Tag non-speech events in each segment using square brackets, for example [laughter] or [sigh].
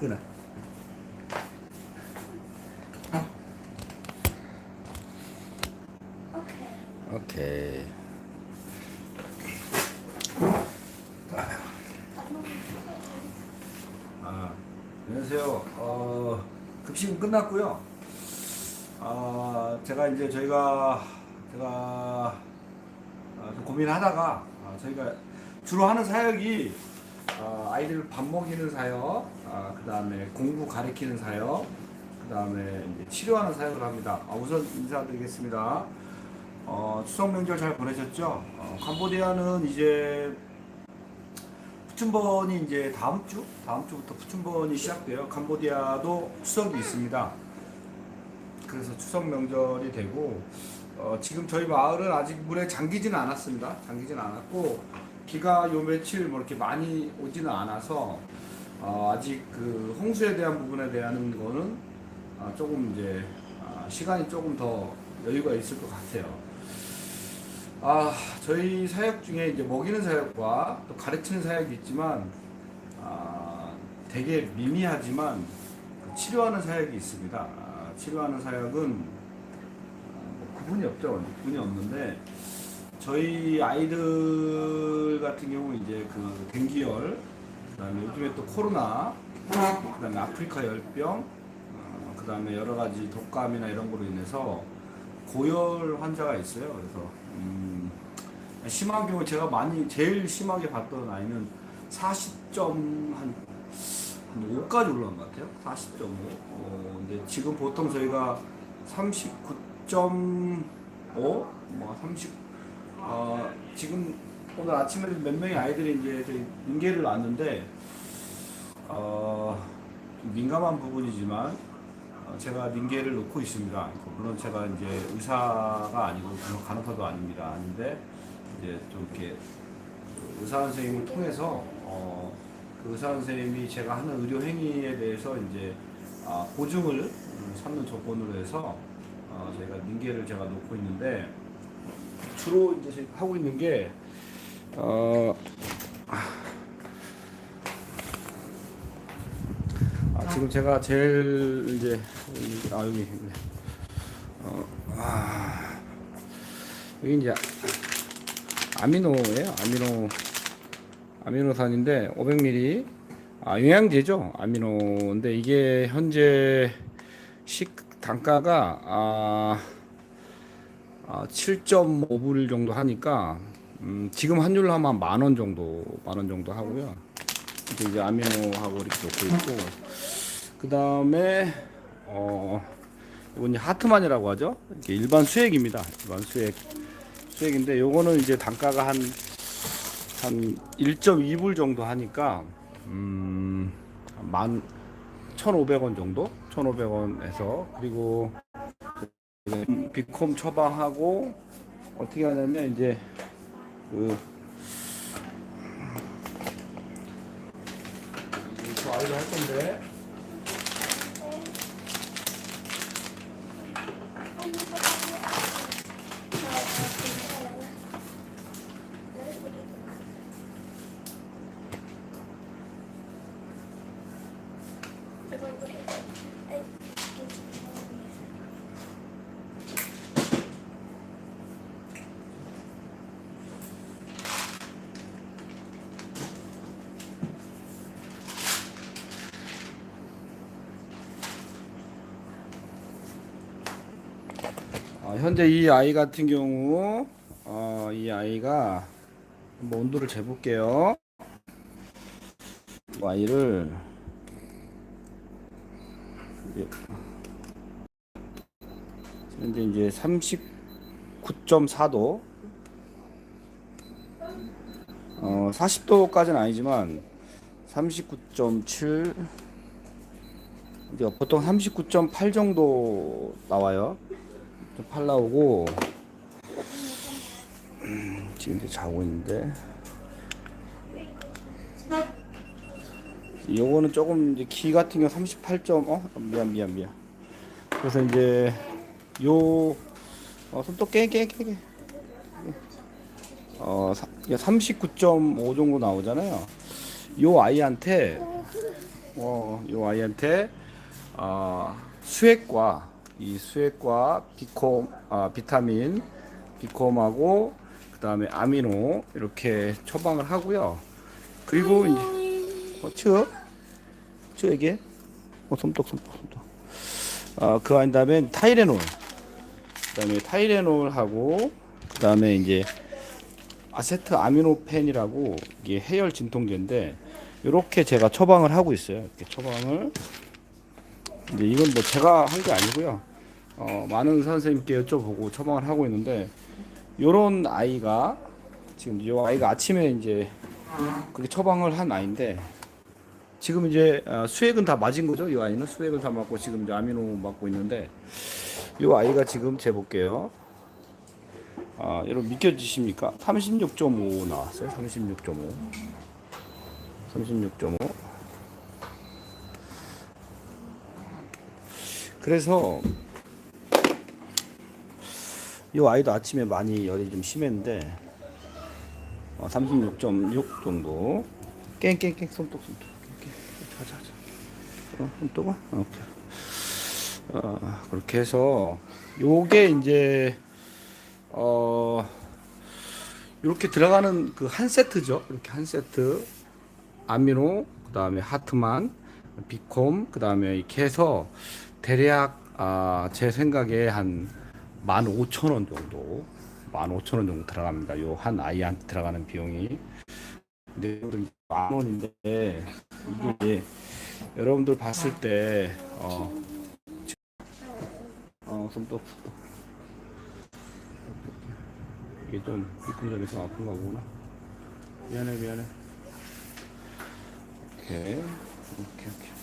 그래. 오케이. 아, 안녕하세요. 어, 급식은 끝났고요. 아, 제가 이제 저희가 제가 아, 좀 고민하다가 아, 저희가 주로 하는 사역이 아, 아이들 밥 먹이는 사역, 아, 그 다음에 공부 가르치는 사역, 그 다음에 치료하는 사역을 합니다. 아, 우선 인사드리겠습니다. 어, 추석 명절 잘 보내셨죠? 어, 캄보디아는 이제 푸춘번이 이제 다음 주, 다음 주부터 푸춘번이 시작돼요. 캄보디아도 추석이 있습니다. 그래서 추석 명절이 되고 어, 지금 저희 마을은 아직 물에 잠기지는 않았습니다. 잠기지는 않았고 비가 요 며칠 뭐 이렇게 많이 오지는 않아서 어, 아직 그 홍수에 대한 부분에 대한 거는 아, 조금 이제 아, 시간이 조금 더 여유가 있을 것 같아요. 아, 저희 사역 중에 이제 먹이는 사역과 또 가르치는 사역이 있지만, 아, 되게 미미하지만 그 치료하는 사역이 있습니다. 아, 치료하는 사역은 아, 뭐 구분이 없죠. 구분이 없는데, 저희 아이들 같은 경우 이제 그 댕기열, 그다음에 요즘에 또 코로나, 그다음에 아프리카 열병, 어, 그다음에 여러 가지 독감이나 이런 거로 인해서 고열 환자가 있어요. 그래서 음, 심한 경우 제가 많이 제일 심하게 봤던 아이는 40점 한, 한 5까지 올라간 것 같아요. 40.5. 어, 근데 지금 보통 저희가 39.5, 뭐 30, 어, 지금 오늘 아침에 몇 명의 아이들이 이제 인계를 놨는데 어, 좀 민감한 부분이지만 어, 제가 링계를 놓고 있습니다. 물론 제가 이제 의사가 아니고 간호- 간호사도 아닙니다. 아닌데 이제 좀 이렇게 그 의사 선생님을 통해서 어, 그 의사 선생님이 제가 하는 의료 행위에 대해서 이제 아, 보증을 음, 삼는 조건으로 해서 어, 제가 링계를 제가 놓고 있는데 주로 이제 하고 있는 게 어, 아, 지금 제가 제일 이제 아 여기. 어, 아, 여기 이제 아미노예요. 아미노 아미노산인데 500ml 아 영양제죠. 아미노인데 이게 현재 식 단가가 아, 아 7.5불 정도 하니까 음, 지금 환율로 하면 만 원 정도 만 원 정도 하고요. 이제 아미노하고 이렇게 놓고 있고 그 다음에 어 이건 하트만이라고 하죠. 이게 일반 수액입니다. 일반 수액 수액인데 요거는 이제 단가가 한 한 1.2불 정도 하니까 음만 1,500원 정도? 1,500원에서 그리고 비콤 처방하고 어떻게 하냐면 이제 그저 아이를 할 건데 현재 이 아이 같은 경우 어, 이 아이가 한번 온도를 재볼게요. 이 아이를 현재 이제 39.4도 어, 40도까지는 아니지만 39.7 이제 보통 39.8 정도 나와요. 좀팔 나오고 음, 지금 이제 자고 있는데. 요거는 조금 이제 키 같은 경우 38점 어? 미안 미안 미안. 그래서 이제 요 어, 손톱 깨깨깨깨. 어 39.5 정도 나오잖아요. 요 아이한테 어, 이 아이한테 어, 수액과 이 수액과 비콤, 아, 비타민, 비콤하고 그 다음에 아미노 이렇게 처방을 하고요. 그리고 이제 어, 치어, 치어 이게 어, 손톱, 손톱, 손톱. 아, 그 한 다음에 타이레놀, 그 다음에 타이레놀하고 그 다음에 이제 아세트 아미노펜이라고 이게 해열 진통제인데 이렇게 제가 처방을 하고 있어요. 이렇게 처방을 이제 이건 뭐 제가 한 게 아니고요. 어, 많은 선생님께 여쭤보고 처방을 하고 있는데 요런 아이가 지금 이 아이가 아침에 이제 그렇게 처방을 한 아이인데 지금 이제 어, 수액은 다 맞은 거죠. 이 아이는 수액을 다 맞고 지금 이제 아미노 맞고 있는데 이 아이가 지금 재볼게요. 아, 여러분 믿겨지십니까? 36.5 나왔어요. 36.5. 36.5. 그래서 이 아이도 아침에 많이 열이 좀 심했는데 어, 36.6 정도. 깽깽깽 손톱 손톱. 깽깽. 자자 자. 어, 손톱아. 어, 오케이. 어, 그렇게 해서 요게 이제 어 이렇게 들어가는 그 한 세트죠. 이렇게 한 세트 아미노 그 다음에 하트만 비콤 그 다음에 이렇게 해서 대략 아, 제 생각에 한 15,000원 정도 15,000원 정도 들어갑니다. 요 한 아이한테 들어가는 비용이 근데 만 원인데 이게 여러분들 봤을 때 어, 어 손톱 이게 좀좀 아픈 거구나. 미안해, 미안해. 오케이. 오케이, 오케이.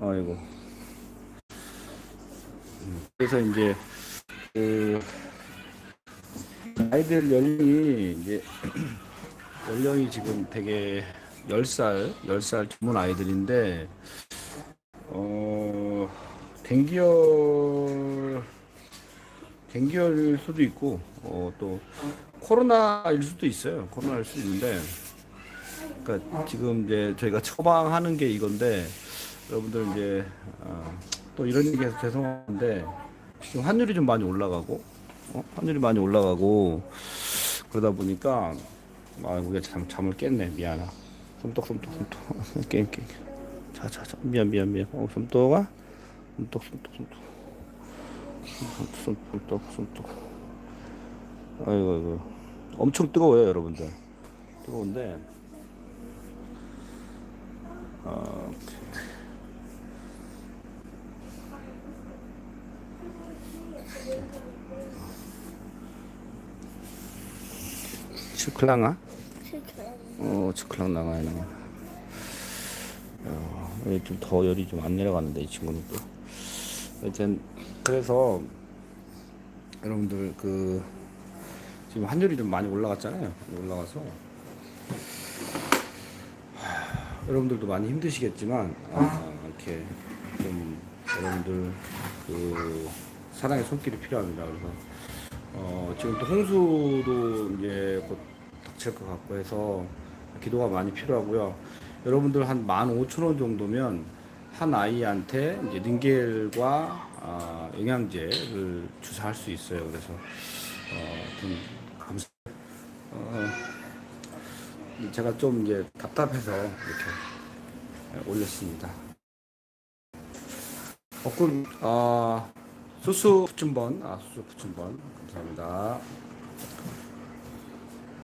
아이고. 음, 그래서 이제, 그, 아이들 연령이 이제, [clears throat] 연령이 지금 되게 10살, 10살 젊은 아이들인데, 어, 댕기열, 댕기열일 수도 있고 어, 또 코로나일 수도 있어요. 코로나일 수도 있는데 그러니까 지금 이제 저희가 처방하는 게 이건데 여러분들 이제 어, 또 이런 얘기해서 죄송한데 지금 환율이 좀 많이 올라가고 어? 환율이 많이 올라가고 그러다 보니까 아 우리가 잠, 잠을 깼네. 미안하. 손톱 손톱 손톱 게임 게임. 자자자. 미안 미안 미안. 어 손톱아? 손톱 손톱 손톱 손톱 손톱 아이고 아이고. 엄청 뜨거워요 여러분들. 뜨거운데. 아, 츠클랑아? 어 츠클랑 나가야 돼. 어, 좀더 열이 좀 안 내려가는데 이 친구는 또 하여튼 그래서 여러분들 그 지금 환율이 좀 많이 올라갔잖아요. 올라가서 하, 여러분들도 많이 힘드시겠지만 아, 이렇게 좀 여러분들 그 사랑의 손길이 필요합니다. 그래서 어, 지금 또 홍수도 이제 곧 닥칠 것 같고 해서 기도가 많이 필요하고요. 여러분들 한 15,000원 정도면 한 아이한테 이제 링겔과 아, 영양제를 주사할 수 있어요. 그래서 어, 좀 감사. 어, 제가 좀 이제 답답해서 이렇게 올렸습니다. 어꿀 아 수수 부춘번 아 수수 부춘번 감사합니다.